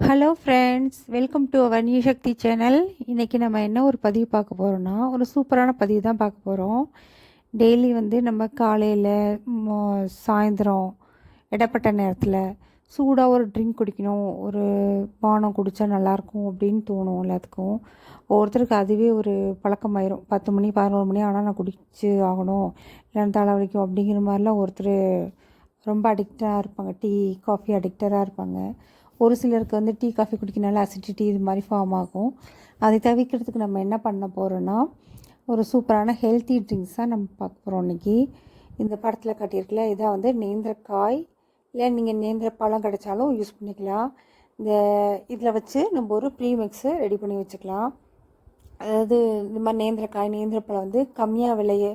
Hello friends welcome to our new Sakthi channel இன்றைக்கி நம்ம என்ன ஒரு பதிவு பார்க்க போகிறோன்னா ஒரு சூப்பரான பதிவு தான் பார்க்க போகிறோம் டெய்லி வந்து நம்ம காலையில் சாயந்தரம் இடப்பட்ட நேரத்தில் சூடாக ஒரு ட்ரிங்க் குடிக்கணும். ஒரு பானம் குடித்தா நல்லாயிருக்கும் அப்படின்னு தோணும் எல்லாத்துக்கும். ஒவ்வொருத்தருக்கு அதுவே ஒரு பழக்கமாயிரும். பத்து மணி பதினோரு மணி ஆனால் நான் குடிச்சு ஆகணும். இல்லைன்னா தலைவலிக்கும் அப்படிங்கிற மாதிரிலாம் ஒருத்தர் ரொம்ப அடிக்டாக இருப்பாங்க. டீ காஃபி அடிக்டராக இருப்பாங்க. ஒரு சிலருக்கு வந்து டீ காஃபி குடிக்கனால அசிடிட்டி இது மாதிரி ஃபார்ம் ஆகும். அதை தவிர்க்கிறதுக்கு நம்ம என்ன பண்ண போகிறோன்னா ஒரு சூப்பரான ஹெல்த்தி ட்ரிங்க்ஸாக நம்ம பார்க்க போகிறோம் இன்றைக்கி இந்த படத்தில் காட்டியிருக்கல இதான் வந்து நேந்திரக்காய் இல்லை நீங்கள் நேந்திர பழம் கிடைச்சாலும் யூஸ் பண்ணிக்கலாம். இந்த இதில் வச்சு நம்ம ஒரு ப்ரீ மிக்ஸு ரெடி பண்ணி வச்சுக்கலாம். அதாவது இந்த மாதிரி நேந்திரக்காய் நேந்திரப்பழம் வந்து கம்மியாக விலைய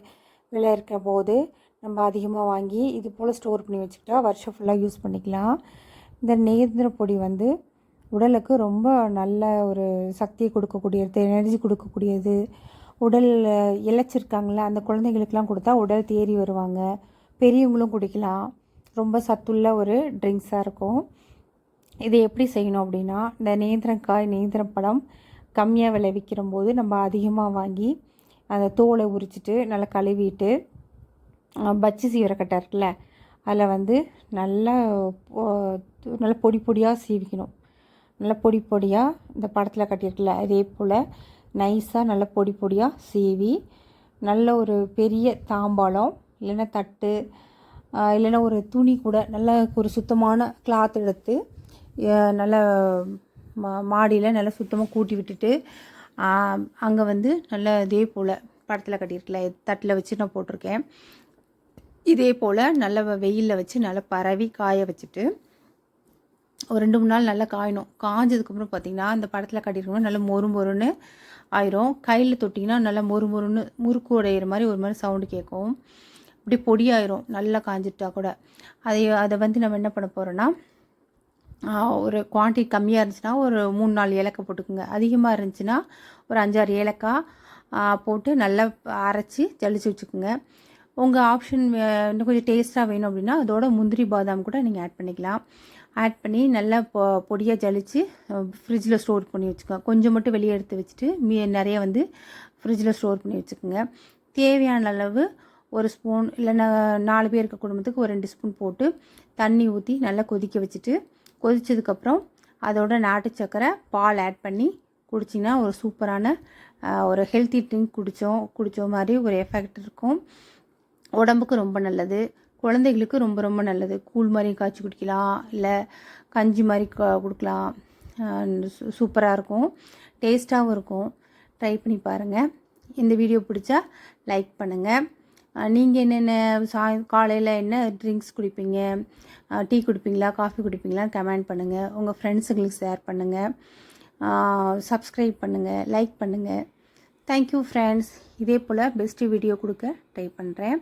விலை இருக்க போது நம்ம அதிகமாக வாங்கி இது போல் ஸ்டோர் பண்ணி வச்சுக்கிட்டா வருஷம் ஃபுல்லாக யூஸ் பண்ணிக்கலாம். இந்த நேந்திர பொடி வந்து உடலுக்கு ரொம்ப நல்ல ஒரு சக்தியை கொடுக்கக்கூடியது எனர்ஜி கொடுக்கக்கூடியது. உடல் இழைச்சிருக்காங்கள அந்த குழந்தைங்களுக்கெலாம் கொடுத்தா உடல் தேறி வருவாங்க. பெரியவங்களும் குடிக்கலாம். ரொம்ப சத்துள்ள ஒரு ட்ரிங்க்ஸாக இருக்கும். இதை எப்படி செய்யணும் அப்படின்னா இந்த நேந்திரக்காய் நேந்திரப்பழம் கம்மியாக விளைவிக்கிற போது நம்ம அதிகமாக வாங்கி அந்த தோலை உரிச்சிட்டு நல்லா கழுவிட்டு பச்சி சீவரக்கட்டை இருக்குல்ல அதில் வந்து நல்லா நல்லா பொடி பொடியாக சீவிக்கணும். நல்லா பொடி பொடியாக இந்த படத்தில் கட்டியிருக்குல்ல அதே போல் நைஸாக நல்லா பொடி பொடியாக சீவி நல்ல ஒரு பெரிய தாம்பாளம் இல்லைன்னா தட்டு இல்லைன்னா ஒரு துணி கூட நல்ல ஒரு சுத்தமான கிளாத் எடுத்து நல்லா மா மாடியில் நல்லா சுத்தமாக கூட்டி விட்டுட்டு அங்கே வந்து நல்லா இதே போல் படத்தில் கட்டியிருக்கல தட்டில் வச்சு நான் போட்டிருக்கேன். இதே போல் நல்ல வெயிலில் வச்சு நல்லா பரவி காய வச்சுட்டு ஒரு ரெண்டு மூணு நாள் நல்லா காயணும். காஞ்சதுக்கப்புறம் பார்த்திங்கன்னா அந்த படத்தில் கட்டியிருக்கணும் நல்லா மொறு மொறுன்னு ஆயிரும். கையில் தொட்டிங்கன்னா நல்லா மொறு மொறுன்னு முறுக்கு உடையிற மாதிரி ஒரு மாதிரி சவுண்டு கேட்கும். இப்படி பொடியாயிரும் நல்லா காஞ்சிட்டா கூட. அதை அதை வந்து நம்ம என்ன பண்ண போகிறோன்னா ஒரு குவான்டிட்டி கம்மியாக இருந்துச்சுன்னா ஒரு மூணு நாலு ஏலக்காய் போட்டுக்குங்க. அதிகமாக இருந்துச்சுன்னா ஒரு அஞ்சாறு ஏலக்காய் போட்டு நல்லா அரைச்சி ஜலிச்சு வச்சுக்கோங்க. உங்கள் ஆப்ஷன் இன்னும் கொஞ்சம் டேஸ்ட்டாக வேணும் அப்படின்னா அதோட முந்திரி பாதாம் கூட நீங்கள் ஆட் பண்ணிக்கலாம். ஆட் பண்ணி நல்லா பொ பொடியாக ஜலிச்சு ஃப்ரிட்ஜில் ஸ்டோர் பண்ணி வச்சுக்கோங்க. கொஞ்சம் மட்டும் வெளியே எடுத்து வச்சுட்டு மீ நிறைய வந்து ஃப்ரிட்ஜில் ஸ்டோர் பண்ணி வச்சுக்கோங்க. தேவையான அளவு ஒரு ஸ்பூன் இல்லைன்னா நாலு பேர் இருக்க குடும்பத்துக்கு ஒரு ரெண்டு ஸ்பூன் போட்டு தண்ணி ஊற்றி நல்லா கொதிக்க வச்சுட்டு கொதித்ததுக்கப்புறம் அதோட நாட்டு சக்கரை பால் ஆட் பண்ணி குடிச்சிங்கன்னா ஒரு சூப்பரான ஒரு ஹெல்த்தி ட்ரிங்க் குடித்தோம் குடித்தோம் மாதிரி ஒரு எஃபெக்ட் இருக்கும். உடம்புக்கு ரொம்ப நல்லது குழந்தைகளுக்கு ரொம்ப ரொம்ப நல்லது. கூழ் மாதிரி காய்ச்சி குடிக்கலாம் இல்லை கஞ்சி மாதிரி கொடுக்கலாம். சூப்பராக இருக்கும். டேஸ்ட்டாகவும் இருக்கும். ட்ரை பண்ணி பாருங்கள் இந்த வீடியோ பிடிச்சா லைக் பண்ணுங்கள் நீங்கள் என்னென்ன சாய் காலையில் என்ன ட்ரிங்க்ஸ் குடிப்பீங்க? டீ குடிப்பீங்களா? காஃபி குடிப்பீங்களா? கமெண்ட் பண்ணுங்கள் உங்கள் ஃப்ரெண்ட்ஸுங்களுக்கு ஷேர் பண்ணுங்கள் சப்ஸ்கிரைப் பண்ணுங்கள் லைக் பண்ணுங்கள் தேங்க்யூ ஃப்ரெண்ட்ஸ் இதே போல் பெஸ்ட்டு வீடியோ கொடுக்க ட்ரை பண்ணுறேன்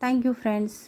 தேங்க்யூ ஃப்ரெண்ட்ஸ்